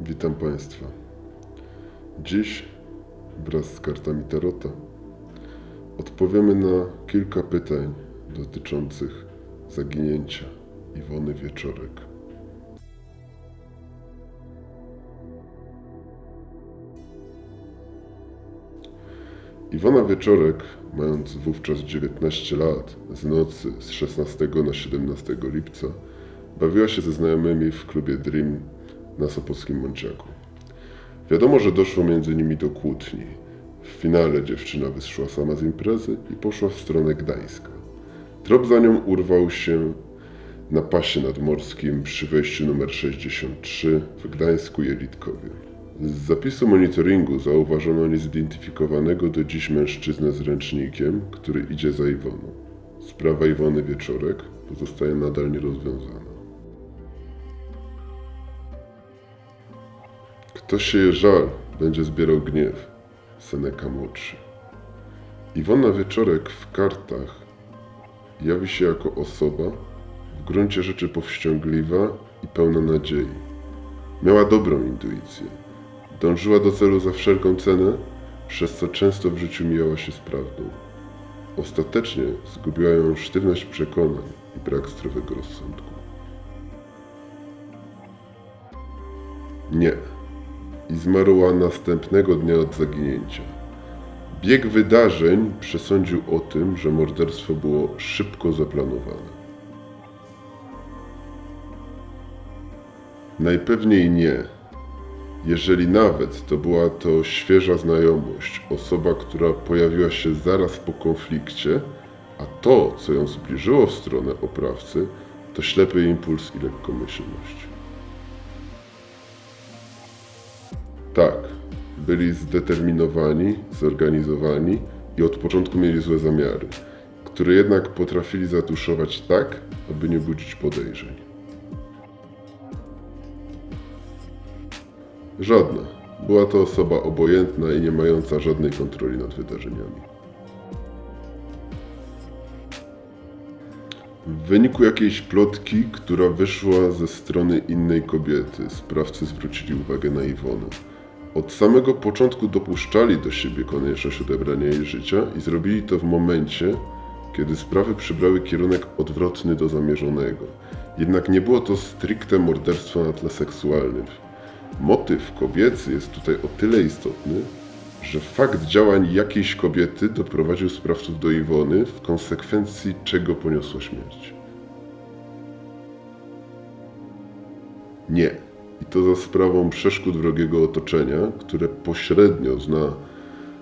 Witam Państwa. Dziś wraz z kartami Tarota odpowiemy na kilka pytań dotyczących zaginięcia Iwony Wieczorek. Iwona Wieczorek, mając wówczas 19 lat, z nocy z 16 na 17 lipca, bawiła się ze znajomymi w klubie Dream na Sopockim Mąciaku. Wiadomo, że doszło między nimi do kłótni. W finale dziewczyna wyszła sama z imprezy i poszła w stronę Gdańska. Trop za nią urwał się na pasie nadmorskim przy wejściu numer 63 w Gdańsku Jelitkowie. Z zapisu monitoringu zauważono niezidentyfikowanego do dziś mężczyznę z ręcznikiem, który idzie za Iwoną. Sprawa Iwony Wieczorek pozostaje nadal nierozwiązana. Kto sieje żal, będzie zbierał gniew. Seneca młodszy. Iwona Wieczorek w kartach jawi się jako osoba w gruncie rzeczy powściągliwa i pełna nadziei. Miała dobrą intuicję. Dążyła do celu za wszelką cenę, przez co często w życiu mijała się z prawdą. Ostatecznie zgubiła ją sztywność przekonań i brak zdrowego rozsądku. Nie. I zmarła następnego dnia od zaginięcia. Bieg wydarzeń przesądził o tym, że morderstwo było szybko zaplanowane. Najpewniej nie. Jeżeli nawet to była to świeża znajomość, osoba, która pojawiła się zaraz po konflikcie, a to, co ją zbliżyło w stronę oprawcy, to ślepy impuls i lekkomyślność. Tak, byli zdeterminowani, zorganizowani i od początku mieli złe zamiary, które jednak potrafili zatuszować tak, aby nie budzić podejrzeń. Żadna. Była to osoba obojętna i nie mająca żadnej kontroli nad wydarzeniami. W wyniku jakiejś plotki, która wyszła ze strony innej kobiety, sprawcy zwrócili uwagę na Iwonę. Od samego początku dopuszczali do siebie konieczność odebrania jej życia i zrobili to w momencie, kiedy sprawy przybrały kierunek odwrotny do zamierzonego. Jednak nie było to stricte morderstwo na tle seksualnym. Motyw kobiecy jest tutaj o tyle istotny, że fakt działań jakiejś kobiety doprowadził sprawców do Iwony, w konsekwencji czego poniosła śmierć. Nie. I to za sprawą przeszkód wrogiego otoczenia, które pośrednio zna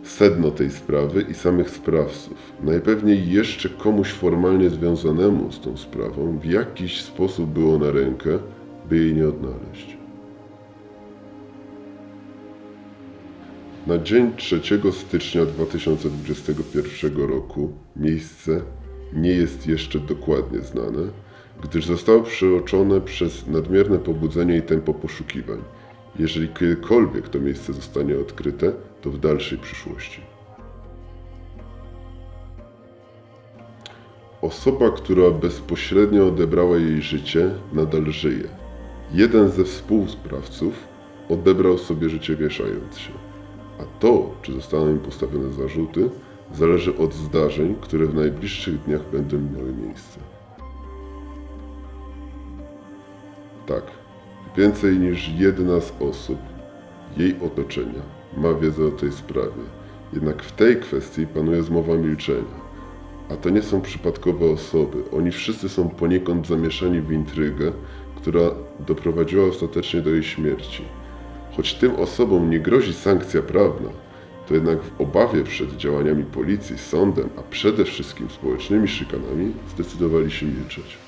sedno tej sprawy i samych sprawców. Najpewniej jeszcze komuś formalnie związanemu z tą sprawą w jakiś sposób było na rękę, by jej nie odnaleźć. Na dzień 3 stycznia 2021 roku miejsce nie jest jeszcze dokładnie znane, gdyż zostało przeoczone przez nadmierne pobudzenie i tempo poszukiwań. Jeżeli kiedykolwiek to miejsce zostanie odkryte, to w dalszej przyszłości. Osoba, która bezpośrednio odebrała jej życie, nadal żyje. Jeden ze współsprawców odebrał sobie życie wieszając się. A to, czy zostaną im postawione zarzuty, zależy od zdarzeń, które w najbliższych dniach będą miały miejsce. Tak, więcej niż jedna z osób jej otoczenia ma wiedzę o tej sprawie. Jednak w tej kwestii panuje zmowa milczenia. A to nie są przypadkowe osoby. Oni wszyscy są poniekąd zamieszani w intrygę, która doprowadziła ostatecznie do jej śmierci. Choć tym osobom nie grozi sankcja prawna, to jednak w obawie przed działaniami policji, sądem, a przede wszystkim społecznymi szykanami zdecydowali się milczeć.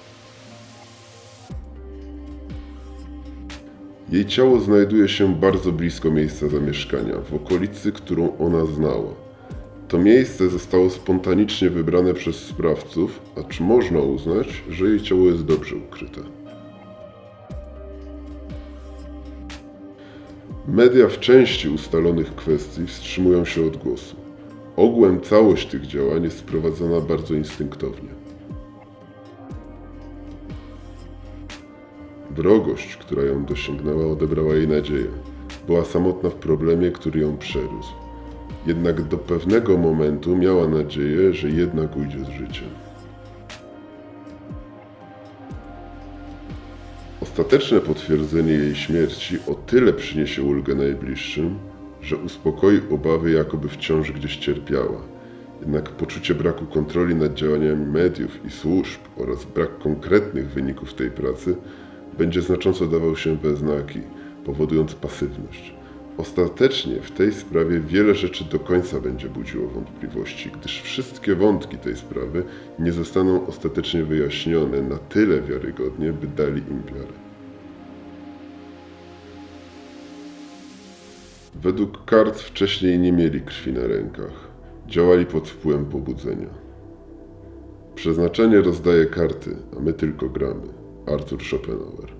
Jej ciało znajduje się bardzo blisko miejsca zamieszkania, w okolicy, którą ona znała. To miejsce zostało spontanicznie wybrane przez sprawców, acz można uznać, że jej ciało jest dobrze ukryte. Media w części ustalonych kwestii wstrzymują się od głosu. Ogółem całość tych działań jest prowadzona bardzo instynktownie. Wrogość, która ją dosięgnęła, odebrała jej nadzieję. Była samotna w problemie, który ją przerósł. Jednak do pewnego momentu miała nadzieję, że jednak ujdzie z życiem. Ostateczne potwierdzenie jej śmierci o tyle przyniesie ulgę najbliższym, że uspokoi obawy, jakoby wciąż gdzieś cierpiała. Jednak poczucie braku kontroli nad działaniami mediów i służb oraz brak konkretnych wyników tej pracy będzie znacząco dawał się we znaki, powodując pasywność. Ostatecznie w tej sprawie wiele rzeczy do końca będzie budziło wątpliwości, gdyż wszystkie wątki tej sprawy nie zostaną ostatecznie wyjaśnione na tyle wiarygodnie, by dali im wiarę. Według kart wcześniej nie mieli krwi na rękach. Działali pod wpływem pobudzenia. Przeznaczenie rozdaje karty, a my tylko gramy. Arthur Schopenhauer.